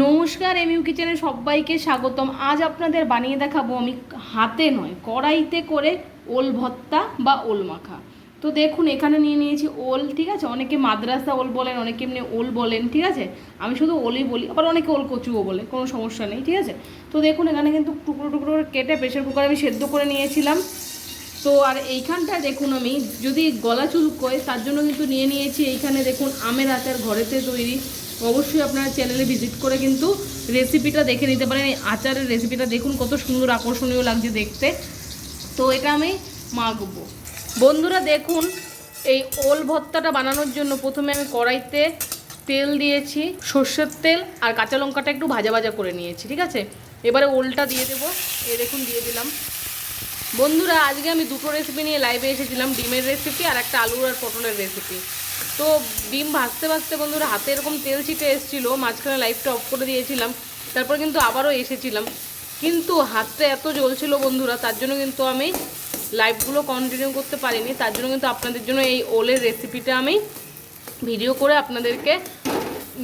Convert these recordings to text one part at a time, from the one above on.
নমস্কার এমইউ কিচেনে সবাইকে স্বাগতম। আজ আপনাদের বানিয়ে দেখাবো আমি হাতে নয়, কড়াইতে করে ওল ভত্তা বা ওল মাখা। তো দেখুন, এখানে নিয়ে নিয়েছি ওল, ঠিক আছে? অনেকে মাদ্রাসা ওল বলেন, অনেকে এমনি ওল বলেন, ঠিক আছে? আমি শুধু ওলই বলি, আবার অনেকে ওল কচুও বলে, কোনো সমস্যা নেই, ঠিক আছে? তো দেখুন, এখানে কিন্তু টুকরো টুকরো করে কেটে প্রেশার কুকারে আমি সেদ্ধ করে নিয়েছিলাম। তো আর এইখানটায় দেখুন আমি, যদি গলা চুল চুলকোয়, তার জন্য কিন্তু নিয়ে নিয়েছি এইখানে দেখুন, আমের আচার ঘরেতে তৈরি। অবশ্যই আপনারা চ্যানেলে ভিজিট করে কিন্তু রেসিপিটা দেখে নিতে পারেন। এই আচারের রেসিপিটা দেখুন, কত সুন্দর আকর্ষণীয় লাগছে দেখতে। তো এটা আমি মাখবো। বন্ধুরা দেখুন, এই ওল ভর্তাটা বানানোর জন্য প্রথমে আমি কড়াইতে তেল দিয়েছি, সর্ষের তেল আর কাঁচা লঙ্কাটা একটু ভাজা ভাজা করে নিয়েছি, ঠিক আছে? এবারে ওলটা দিয়ে দেবো। এই দেখুন, দিয়ে দিলাম। বন্ধুরা, আজকে আমি দুটো রেসিপি নিয়ে লাইভে এসেছিলাম, ডিমের রেসিপি আর একটা আলু আর পটলের রেসিপি তো ডিম ভাজতে ভাজতে বন্ধুরা হাতে এরকম তেল ছিটে এসেছিল, মাঝখানে লাইভটা অফ করে দিয়েছিলাম, তারপর কিন্তু আবারও এসেছিলাম। কিন্তু হাতটা এত জ্বলছিল বন্ধুরা, তার জন্য কিন্তু আমি লাইভগুলো কন্টিনিউ করতে পারিনি, তার জন্য কিন্তু আপনাদের জন্য এই ওলের রেসিপিটা আমি ভিডিও করে আপনাদেরকে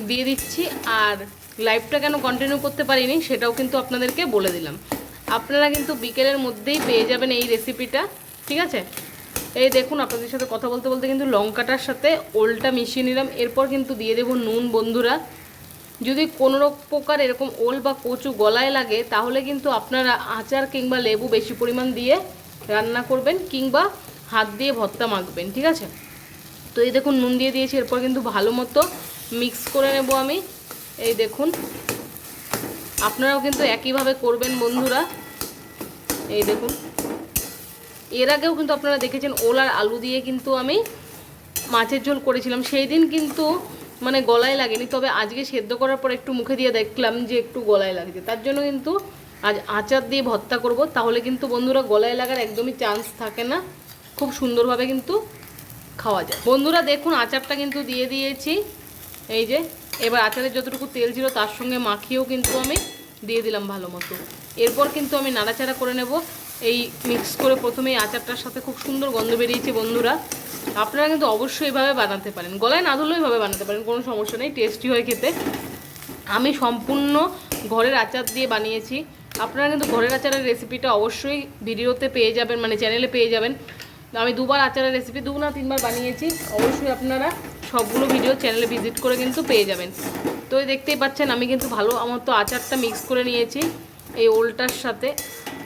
দিয়ে দিচ্ছি। আর লাইভটা কেন কন্টিনিউ করতে পারিনি, সেটাও কিন্তু আপনাদেরকে বলে দিলাম। আপনারা কিন্তু বিকেলের মধ্যেই পেয়ে যাবেন এই রেসিপিটা ঠিক আছে? এই দেখুন, আপনাদের সাথে কথা বলতে বলতে কিন্তু লঙ্কাটার সাথে ওলটা মিশিয়ে নিলাম। এরপর কিন্তু দিয়ে দেবো নুন, বন্ধুরা। যদি কোনো রক- প্রকার এরকম ওল বা কচু গলায় লাগে, তাহলে কিন্তু আপনারা আচার কিংবা লেবু বেশি পরিমাণ দিয়ে রান্না করবেন কিংবা হাত দিয়ে ভর্তা মাখবেন, ঠিক আছে? তো এই দেখুন, নুন দিয়ে দিয়েছি। এরপর কিন্তু ভালো মতো মিক্স করে নেব আমি। এই দেখুন, আপনারাও কিন্তু একইভাবে করবেন, বন্ধুরা। এই দেখুন। এর আগেও কিন্তু আপনারা দেখেছেন ওলার আলু দিয়ে কিন্তু আমি মাছের ঝোল করেছিলাম। সেই দিন কিন্তু মানে গলায় লাগেনি, তবে আজকে সেদ্ধ করার পর একটু মুখে দিয়ে দেখলাম যে একটু গলায় লাগছে। তার জন্য কিন্তু আজ আচার দিয়ে ভর্তা করব, তাহলে কিন্তু বন্ধুরা গলায় লাগার একদমই চান্স থাকে না। খুব সুন্দরভাবে কিন্তু খাওয়া যায়। বন্ধুরা দেখুন, আচারটা কিন্তু দিয়ে দিয়েছি। এই যে, এবার আচারের যতটুকু তেল ছিল তার সঙ্গে মাখিয়েও কিন্তু আমি দিয়ে দিলাম ভালো মতো। এরপর কিন্তু আমি নাড়াচাড়া করে নেব। এই মিক্স করে প্রথমে আচারটার সাথে খুব সুন্দর গন্ধ বেরিয়েছে বন্ধুরা। আপনারা কিন্তু অবশ্যই এভাবে বানাতে পারেন। গলায় না ধরলেও এভাবে বানাতে পারেন, কোনো সমস্যা নেই টেস্টি হয় খেতে। আমি সম্পূর্ণ ঘরের আচার দিয়ে বানিয়েছি। আপনারা কিন্তু ঘরের আচারের রেসিপিটা অবশ্যই ভিডিওতে পেয়ে যাবেন মানে চ্যানেলে পেয়ে যাবেন। আমি দুবার আচারের রেসিপি দু না তিনবার বানিয়েছি। অবশ্যই আপনারা সবগুলো ভিডিও চ্যানেলে ভিজিট করে কিন্তু পেয়ে যাবেন। তো দেখতেই পাচ্ছেন, আমি কিন্তু ভালো আমার তো আচারটা মিক্স করে নিয়েছি। এই ওলটার সাথে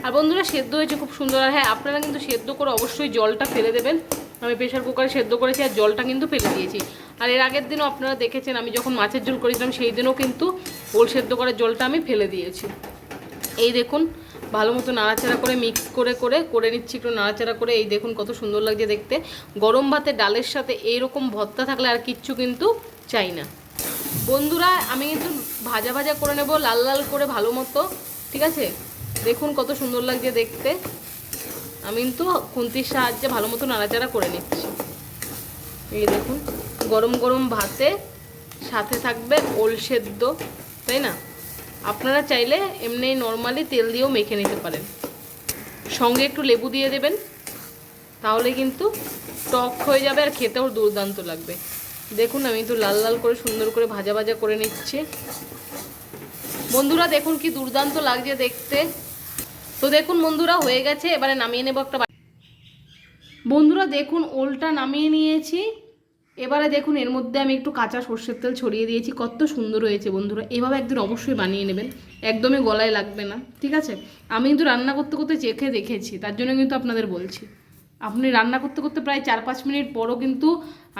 আর বন্ধুরা, সেদ্ধ হয়েছে খুব সুন্দর। আর হ্যাঁ আপনারা কিন্তু সেদ্ধ করে অবশ্যই জলটা ফেলে দেবেন। আমি প্রেশার কুকারে সেদ্ধ করেছি আর জলটা কিন্তু ফেলে দিয়েছি। আর এর আগের দিনও আপনারা দেখেছেন, আমি যখন মাছের ঝোল করেছিলাম, সেই দিনও কিন্তু ওল সেদ্ধ করার জলটা আমি ফেলে দিয়েছি। এই দেখুন, ভালো মতো নাড়াচাড়া করে মিক্স করে করে করে নিচ্ছি একটু নাড়াচাড়া করে। এই দেখুন, কত সুন্দর লাগছে দেখতে। গরম ভাতে ডালের সাথে এইরকম ভর্তা থাকলে আর কিচ্ছু কিন্তু চাই না। বন্ধুরা, আমি কিন্তু ভাজা ভাজা করে নেব, লাল লাল করে ভালো মতো, ঠিক আছে? দেখুন কত সুন্দর লাগছে দেখতে। আমি কিন্তু খুন্তির সাহায্যে ভালো মতো নাড়াচাড়া করে নিচ্ছি। এই দেখুন, গরম গরম ভাতে সাথে থাকবে ওল সেদ্ধ, তাই না? আপনারা চাইলে এমনি নর্মালি তেল দিয়েও মেখে নিতে পারেন। সঙ্গে একটু লেবু দিয়ে দেবেন, তাহলে কিন্তু টক হয়ে যাবে আর খেতেও দুর্দান্ত লাগবে। দেখুন, আমি একটু লাল লাল করে সুন্দর করে ভাজা ভাজা করে নিচ্ছি। বন্ধুরা, দেখুন কি দুর্দান্ত লাগছে দেখতে। তো দেখুন বন্ধুরা, হয়ে গেছে। এবারে নামিয়ে নেব একটা বন্ধুরা, দেখুন ওলটা নামিয়ে নিয়েছি। এবারে দেখুন, এর মধ্যে আমি একটু কাঁচা সর্ষের তেল ছড়িয়ে দিয়েছি। কত সুন্দর হয়েছে বন্ধুরা। এভাবে একদিন অবশ্যই বানিয়ে নেবেন। একদমই গলায় লাগবে না। ঠিক আছে? আমি কিন্তু রান্না করতে করতে চেখে দেখেছি। তার জন্য কিন্তু আপনাদের বলছি। আপনি রান্না করতে করতে প্রায় চার পাঁচ মিনিট পরও কিন্তু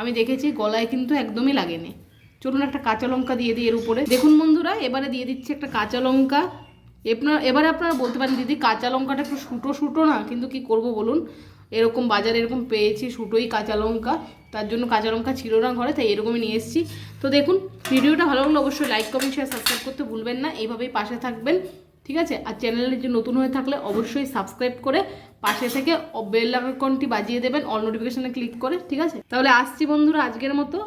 আমি দেখেছি, গলায় কিন্তু একদমই লাগেনি। চলুন একটা কাঁচা লঙ্কা দিয়ে দিই এর উপরে। দেখুন বন্ধুরা, এবারে দিয়ে দিচ্ছি একটা কাঁচা লঙ্কা। আপনার এবারে আপনারা বলতে পারেন, দিদি, কাঁচা লঙ্কাটা একটু সুটো সুটো না, কিন্তু কি করব বলুন? এরকম বাজারে এরকম পেয়েছি সুটোই কাঁচা লঙ্কা, তার জন্য কাঁচা লঙ্কা ছিল না ঘরে, তাই এরকমই নিয়ে এসেছি। তো দেখুন, ভিডিওটা ভালো লাগলে অবশ্যই লাইক কমেন্ট শেয়ার সাবস্ক্রাইব করতে ভুলবেন না এইভাবেই পাশে থাকবেন, ঠিক আছে? আর চ্যানেলে যে নতুন হয়ে থাকলে অবশ্যই সাবস্ক্রাইব করে পাশে থেকে বেল আইকনটি বাজিয়ে দেবেন অল নোটিফিকেশনে ক্লিক করে, ঠিক আছে? তাহলে আসছি বন্ধুরা আজকের মতো।